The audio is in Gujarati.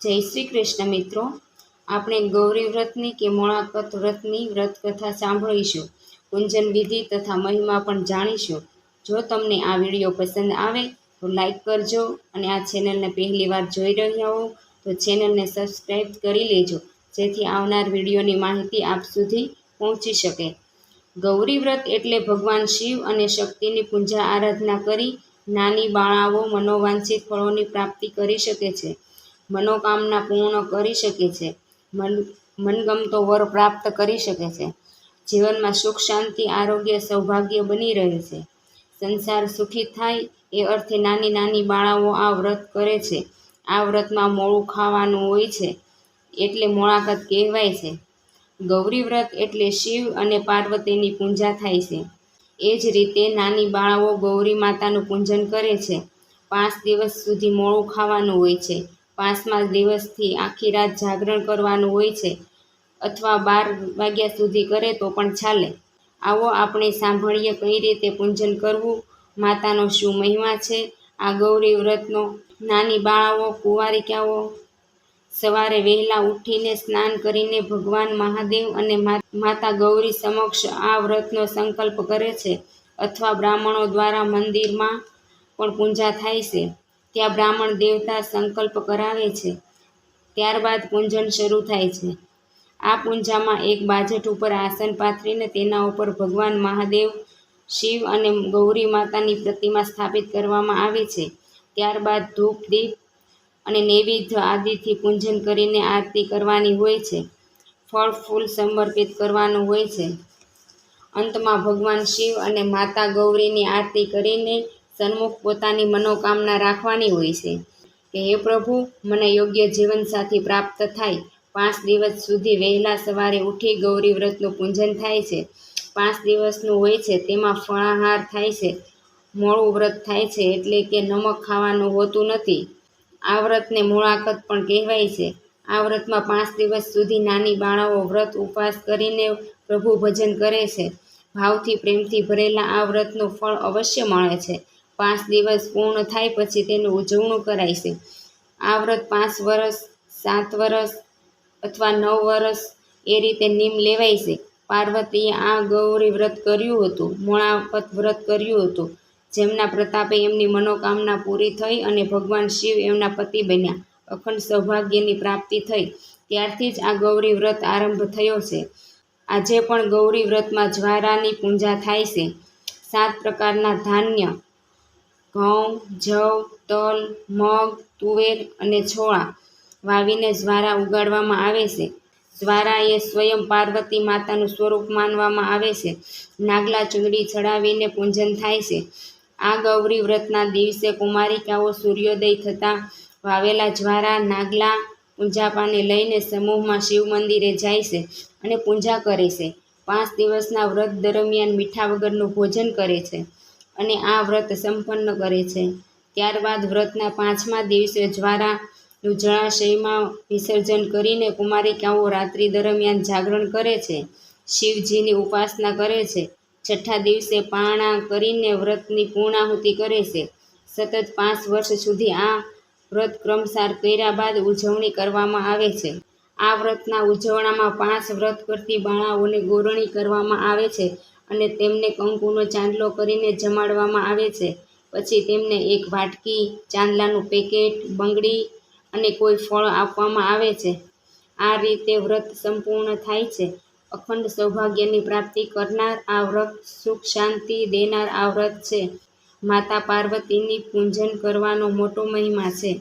જય શ્રી કૃષ્ણ મિત્રો. આપણે ગૌરી વ્રતની કે મોળાકત વ્રતની વ્રત કથા સાંભળીશું. પૂંજન વિધિ તથા મહિમા પણ જાણીશું. જો તમને આ વીડિયો પસંદ આવે તો લાઈક કરજો અને આ ચેનલને પહેલી વાર જોઈ રહ્યા હો તો ચેનલને સબસ્ક્રાઈબ કરી લેજો, જેથી આવનાર વિડીયોની માહિતી આપ સુધી પહોંચી શકે. ગૌરી વ્રત એટલે ભગવાન શિવ અને શક્તિની પૂજા આરાધના કરી નાની બાળાઓ મનોવાંછિત ફળોની પ્રાપ્તિ કરી શકે છે. મનોકામના પૂર્ણ કરી શકે છે. મન, મનગમતો વર પ્રાપ્ત કરી શકે છે. જીવનમાં સુખ, શાંતિ, આરોગ્ય, સૌભાગ્ય બની રહે છે. સંસાર સુખી થાય એ અર્થે નાની નાની બાળાઓ આ વ્રત કરે છે. આ વ્રતમાં મોળું ખાવાનું હોય છે એટલે મોળાકત કહેવાય છે. ગૌરી વ્રત એટલે શિવ અને પાર્વતીની પૂજા થાય છે. એ જ રીતે નાની બાળાઓ ગૌરી માતાનું પૂજન કરે છે. પાંચ દિવસ સુધી મોળું ખાવાનું હોય છે. પાંચમા દિવસથી આખી રાત જાગરણ કરવાનું હોય છે અથવા બાર વાગ્યા સુધી કરે તો પણ ચાલે. આવો આપણે સાંભળીએ કઈ રીતે પૂજન કરવું? માતાનો શું મહિમા છે? આ ગૌરી વ્રતનો નાની બાળાઓ કુંવારિકાઓ સવારે વહેલા ઉઠીને સ્નાન કરીને ભગવાન મહાદેવ અને માતા ગૌરી સમક્ષ આ વ્રતનો સંકલ્પ કરે છે અથવા બ્રાહ્મણો દ્વારા મંદિરમાં પણ પૂજા થાય છે. ત્યાં બ્રાહ્મણ દેવતા સંકલ્પ કરાવે છે. ત્યારબાદ પૂજન શરૂ થાય છે. આ પૂજામાં એક બાજટ ઉપર આસન પાથરીને તેના ઉપર ભગવાન મહાદેવ, શિવ અને ગૌરી માતાની પ્રતિમા સ્થાપિત કરવામાં આવે છે. ત્યારબાદ ધૂપ, દીપ અને નૈવેદ્ય આદિથી પૂજન કરીને આરતી કરવાની હોય છે. ફળ, ફૂલ સમર્પિત કરવાનું હોય છે. અંતમાં ભગવાન શિવ અને માતા ગૌરીની આરતી કરીને સન્મુખ પોતાની મનોકામના રાખવાની હોય છે. કે હે પ્રભુ, મને યોગ્ય જીવનસાથી પ્રાપ્ત થાય. પાંચ દિવસ સુધી વહેલા સવારે ઉઠી ગૌરી વ્રતનું પૂજન થાય છે. પાંચ દિવસનું હોય છે, તેમાં ફળાહાર થાય છે. મોળું વ્રત થાય છે, એટલે કે નમક ખાવાનું હોતું નથી. આ વ્રતને મૂળાકત પણ કહેવાય છે. આ વ્રતમાં પાંચ દિવસ સુધી નાની બાળાઓ વ્રત ઉપવાસ કરીને પ્રભુ ભજન કરે છે. ભાવથી પ્રેમથી ભરેલા આ વ્રતનું ફળ અવશ્ય મળે છે. પાંચ દિવસ પૂર્ણ થાય પછી તેનું ઉજવણું કરાય છે. આ વ્રત પાંચ વર્ષ સાત વર્ષ અથવા નવ વર્ષ એ રીતે નિમ લેવાય છે. પાર્વતીએ આ ગૌરી વ્રત કર્યું હતું મોણાપત વ્રત કર્યું હતું. જેમના પ્રતાપે એમની મનોકામના પૂરી થઈ અને ભગવાન શિવ એમના પતિ બન્યા. અખંડ સૌભાગ્યની પ્રાપ્તિ થઈ. ત્યારથી જ આ ગૌરી વ્રત આરંભ થયો છે. આજે પણ ગૌરી વ્રતમાં જ્વારાની પૂજા થાય છે. સાત પ્રકારના ધાન્ય ઘઉં, જવ, તલ, મગ, તુવેર અને છોળા વાવીને જ્વારા ઉગાડવામાં આવે છે. જ્વારા એ સ્વયં પાર્વતી માતાનું સ્વરૂપ માનવામાં આવે છે. નાગલા ચૂંદડી ચડાવીને પૂજન થાય છે. આ ગૌરી વ્રતના દિવસે કુમારિકાઓ સૂર્યોદય થતાં વાવેલા જ્વારા નાગલા પૂંજાપાને લઈને સમૂહમાં શિવ મંદિરે જાય છે અને પૂજા કરે છે. પાંચ દિવસના વ્રત દરમિયાન મીઠા વગરનું ભોજન કરે છે. અને આ વ્રત સંપન્ન કરે છે. ત્યારબાદ વ્રતના પાંચમા દિવસે જ્વારાનું જળાશયમાં વિસર્જન કરીને કુમારિકાઓ રાત્રિ દરમિયાન જાગરણ કરે છે. શિવજીની ઉપાસના કરે છે. છઠ્ઠા દિવસે પારણા કરીને વ્રતની પૂર્ણાહુતિ કરે છે. સતત પાંચ વર્ષ સુધી આ વ્રત ક્રમસાર કર્યા બાદ ઉજવણી કરવામાં આવે છે. આ વ્રતના ઉજવણામાં પાંચ વ્રત કરતી બાળાઓને ગોરણી કરવામાં આવે છે. અને તેમને કંકુનો ચાંદલો કરીને જમાડવામાં આવે છે. પછી તેમને એક વાટકી, ચાંદલાનું પેકેટ, બંગડી અને કોઈ ફળ આપવામાં આવે છે. આ રીતે વ્રત સંપૂર્ણ થાય છે. અખંડ સૌભાગ્યની પ્રાપ્તિ કરનાર આ વ્રત સુખ શાંતિ દેનાર આ વ્રત છે. માતા પાર્વતીની પૂજન કરવાનો મોટો મહિમા છે.